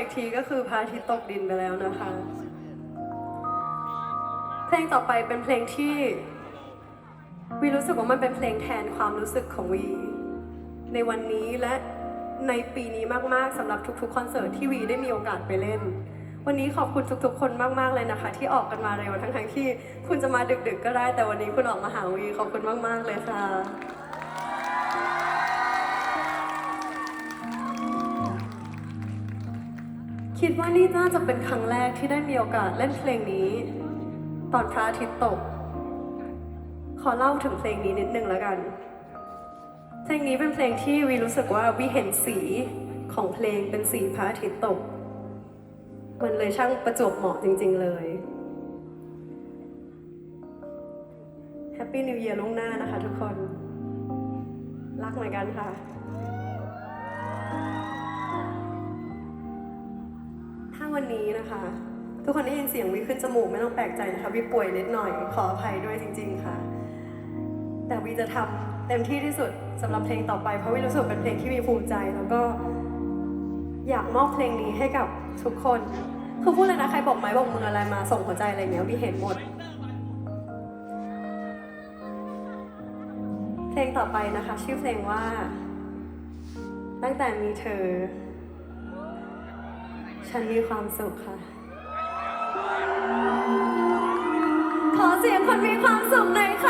อีกทีก็คือพระอาทิตย์ตกดินไปแล้วนะคะ เพลงต่อไปเป็นเพลงที่วีรู้สึกว่ามันเป็นเพลงแทนความรู้สึกของวีในวันนี้และในปีนี้มากๆสำหรับทุกๆคอนเสิร์ตที่วีได้มีโอกาสไปเล่น วันนี้ขอบคุณทุกๆ คนมากๆเลยนะคะ ที่ออกกันมาเร็วทั้งๆที่คุณจะมาดึกๆ ก็ได้แต่วันนี้คุณออกมาหาวีขอบคุณมากๆเลยค่ะ คิดว่านี่น่าจะเป็นครั้งแรกที่ได้มีโอกาสเล่นเพลงนี้ ตอนพระอาทิตย์ตก ขอเล่าถึงเพลงนี้นิดนึงแล้วกัน เพลงนี้เป็นเพลงที่วีรู้สึกว่าวีเห็นสีของเพลงเป็นสีพระอาทิตย์ตก มันเลยช่างประจวบเหมาะจริง ๆ เลยแฮปปี้นิวเ a ียร์ล่วงหน้านะคะทุกคน รักเหมือนกันค่ะ วันนี้นะคะ ทุกคนได้ยินเสียงวีขึ้นจมูกไม่ต้องแปลกใจนะคะวีป่วยนิดหน่อยขออภัยด้วยจริง ๆค่ะ แต่วีจะทำเต็มที่ที่สุดสำหรับเพลงต่อไป เพราะวีรู้สึกเป็นเพลงที่วีภูมิใจแล้วก็ อยากมอบเพลงนี้ให้กับทุกคนคือพูดเลยนะใครบอกไม้บอกมืออะไรมาส่งหัวใจอะไรเงี้ยวีเห็นหมด เพลงต่อไปนะคะ ชื่อเพลงว่า ตั้งแต่มีเธอ ฉันมีความสุขค่ะ ขอเสียงคนมีความสุขหน่อยค่ะ